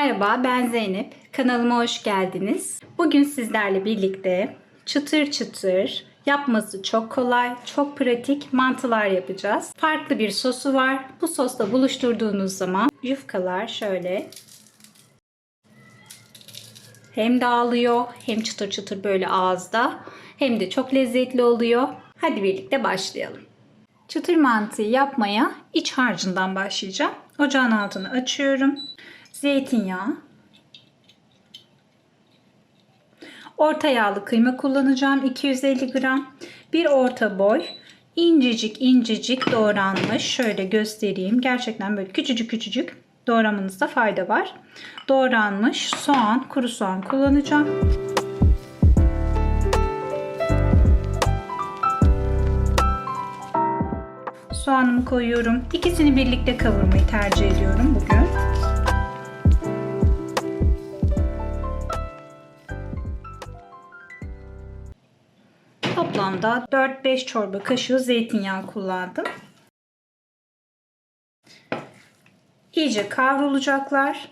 Merhaba ben Zeynep. Kanalıma hoş geldiniz. Bugün sizlerle birlikte çıtır çıtır, yapması çok kolay, çok pratik mantılar yapacağız. Farklı bir sosu var. Bu sosla buluşturduğunuz zaman yufkalar şöyle hem dağılıyor hem çıtır çıtır böyle ağızda hem de çok lezzetli oluyor. Hadi birlikte başlayalım. Çıtır mantıyı yapmaya iç harcından başlayacağım. Ocağın altını açıyorum. Zeytinyağı. Orta yağlı kıyma kullanacağım 250 gram. Bir orta boy incecik incecik doğranmış. Şöyle göstereyim. Gerçekten böyle küçücük küçücük doğramanızda fayda var. Doğranmış soğan, kuru soğan kullanacağım. Soğanımı koyuyorum. İkisini birlikte kavurmayı tercih ediyorum bugün. Toplamda 4-5 çorba kaşığı zeytinyağı kullandım. İyice kavrulacaklar.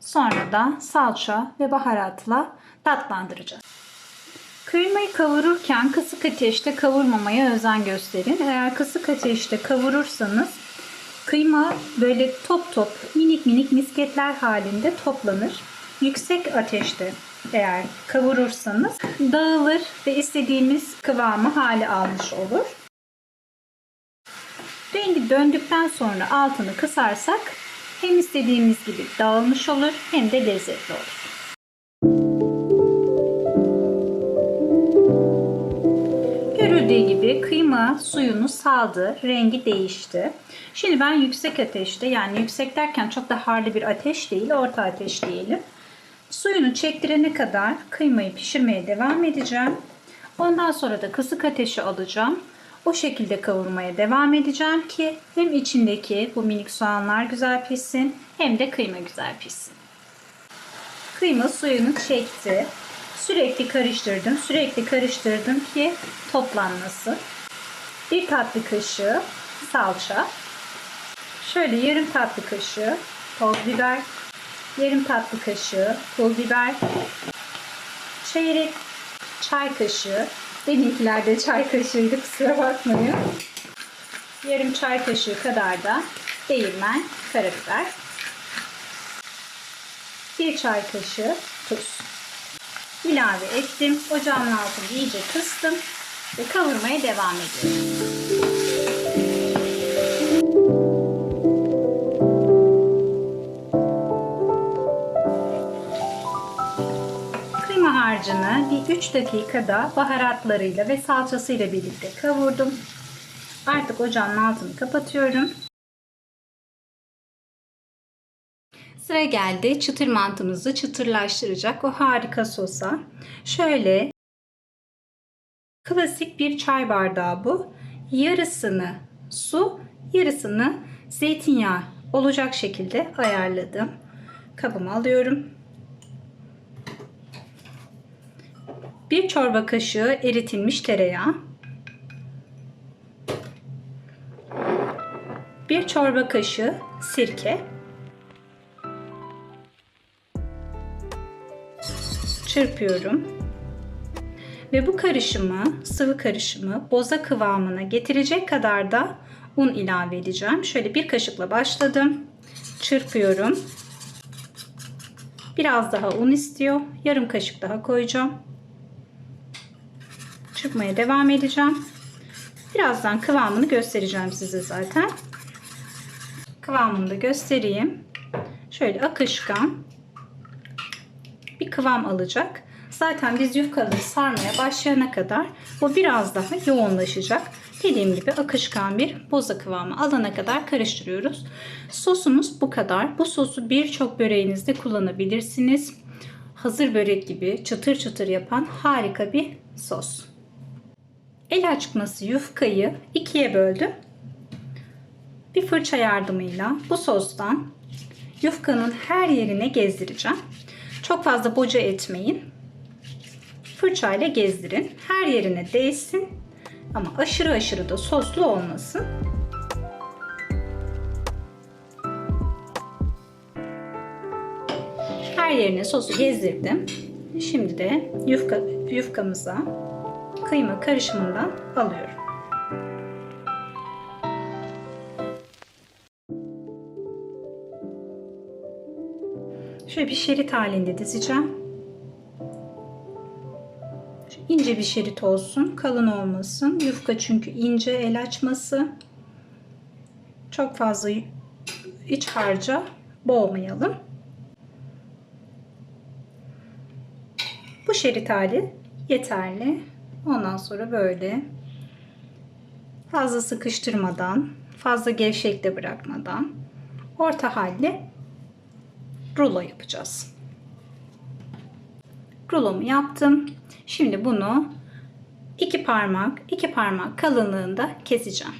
Sonra da salça ve baharatla tatlandıracağız. Kıymayı kavururken kısık ateşte kavurmamaya özen gösterin. Eğer kısık ateşte kavurursanız kıyma böyle top top minik minik misketler halinde toplanır. Yüksek ateşte eğer kavurursanız dağılır ve istediğimiz kıvamı hali almış olur. Rengi döndükten sonra altını kısarsak hem istediğimiz gibi dağılmış olur hem de lezzetli olur. Görüldüğü gibi kıyma suyunu saldı, rengi değişti. Şimdi ben yüksek ateşte yani yüksek derken çok da harlı bir ateş değil, orta ateş diyelim. Suyunu çektirene kadar kıymayı pişirmeye devam edeceğim. Ondan sonra da kısık ateşe alacağım. O şekilde kavurmaya devam edeceğim ki hem içindeki bu minik soğanlar güzel pişsin hem de kıyma güzel pişsin. Kıyma suyunu çekti. Sürekli karıştırdım. Sürekli karıştırdım ki toplanması. Bir tatlı kaşığı salça. Şöyle yarım tatlı kaşığı toz biber. Yarım tatlı kaşığı pul biber. Çeyrek çay kaşığı. Benimkilerde çay kaşığıydı kusura bakmayın. Yarım çay kaşığı kadar da değirmen karabiber. Bir çay kaşığı tuz ilave ettim. Ocağın altını iyice kıstım ve kavurmaya devam ediyorum. Harcını bir 3 dakikada baharatlarıyla ve salçasıyla birlikte kavurdum. Artık ocağın altını kapatıyorum. Sıra geldi çıtır mantımızı çıtırlaştıracak o harika sosa. Şöyle klasik bir çay bardağı bu. Yarısını su, yarısını zeytinyağı olacak şekilde ayarladım. Kabıma alıyorum. Bir çorba kaşığı eritilmiş tereyağı. Bir çorba kaşığı sirke. çırpıyorum. Ve bu karışımı, sıvı karışımı boza kıvamına getirecek kadar da un ilave edeceğim. Şöyle bir kaşıkla başladım. Çırpıyorum. Biraz daha un istiyor. Yarım kaşık daha koyacağım. Çırpmaya devam edeceğim. Birazdan kıvamını göstereceğim size zaten. Kıvamını da göstereyim. Şöyle akışkan bir kıvam alacak. Zaten biz yufkaları sarmaya başlayana kadar bu biraz daha yoğunlaşacak. Dediğim gibi akışkan bir boza kıvamı alana kadar karıştırıyoruz. Sosumuz bu kadar. Bu sosu birçok böreğinizde kullanabilirsiniz. Hazır börek gibi çıtır çıtır yapan harika bir sos. El açması yufkayı ikiye böldüm. Bir fırça yardımıyla bu sostan yufkanın her yerine gezdireceğim. Çok fazla boca etmeyin. Fırçayla gezdirin. Her yerine değsin. Ama aşırı aşırı da soslu olmasın. yerine sosu gezdirdim. Şimdi de yufka, yufkamıza kıyma karışımından alıyorum. Şöyle bir şerit halinde dizeceğim. İnce bir şerit olsun, kalın olmasın. Yufka çünkü ince el açması. Çok fazla iç harca boğmayalım. Bu şerit hali yeterli. Ondan sonra böyle fazla sıkıştırmadan, fazla gevşek de bırakmadan orta halde rulo yapacağız. Rulomu yaptım. Şimdi bunu iki parmak, iki parmak kalınlığında keseceğim.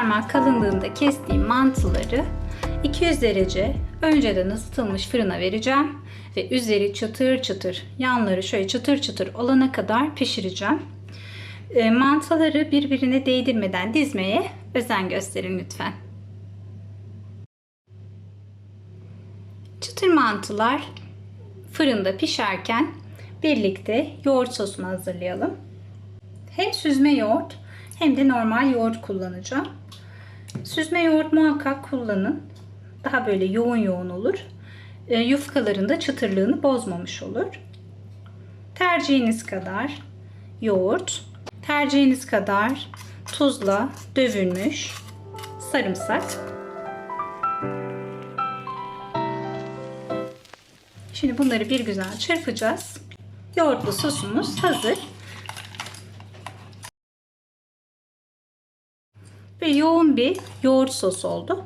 Parmak kalınlığında kestiğim mantıları 200 derece önceden ısıtılmış fırına vereceğim ve üzeri çıtır çıtır, yanları şöyle çıtır çıtır olana kadar pişireceğim. E, mantıları birbirine değdirmeden dizmeye özen gösterin lütfen. Çıtır mantılar fırında pişerken birlikte yoğurt sosunu hazırlayalım. Hem süzme yoğurt hem de normal yoğurt kullanacağım. Süzme yoğurt muhakkak kullanın. Daha böyle yoğun yoğun olur. E, yufkaların da çıtırlığını bozmamış olur. Tercihiniz kadar yoğurt, tercihiniz kadar tuzla dövülmüş sarımsak. Şimdi bunları bir güzel çırpacağız. Yoğurtlu sosumuz hazır. Ve yoğun bir yoğurt sosu oldu.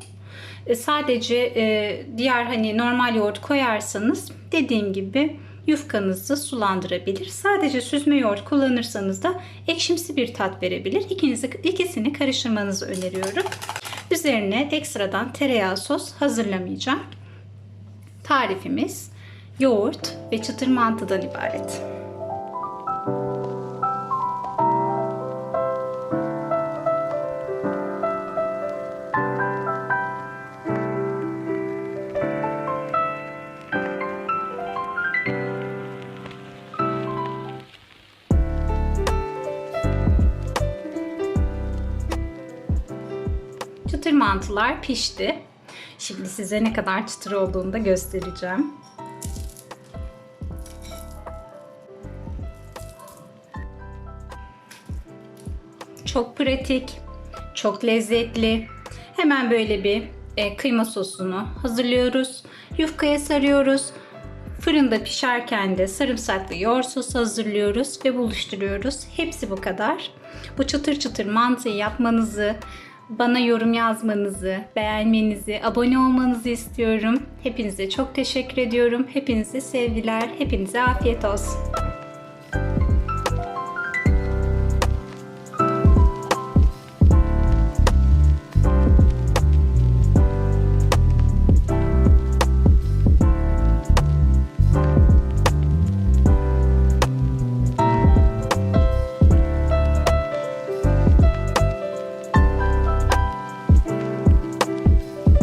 E, sadece e, diğer hani normal yoğurt koyarsanız dediğim gibi yufkanızı sulandırabilir. Sadece süzme yoğurt kullanırsanız da ekşimsi bir tat verebilir. İkinizi, ikisini karıştırmanızı öneriyorum. Üzerine ekstradan tereyağı sos hazırlamayacağım. Tarifimiz yoğurt ve çıtır mantıdan ibaret. Çıtır mantılar pişti. Şimdi size ne kadar çıtır olduğunu da göstereceğim. Çok pratik, çok lezzetli. Hemen böyle bir e, kıyma sosunu hazırlıyoruz. Yufkaya sarıyoruz. Fırında pişerken de sarımsaklı yoğurt sosu hazırlıyoruz ve buluşturuyoruz. Hepsi bu kadar. Bu çıtır çıtır mantıyı yapmanızı, bana yorum yazmanızı, beğenmenizi, abone olmanızı istiyorum. Hepinize çok teşekkür ediyorum. Hepinize sevgiler, hepinize afiyet olsun.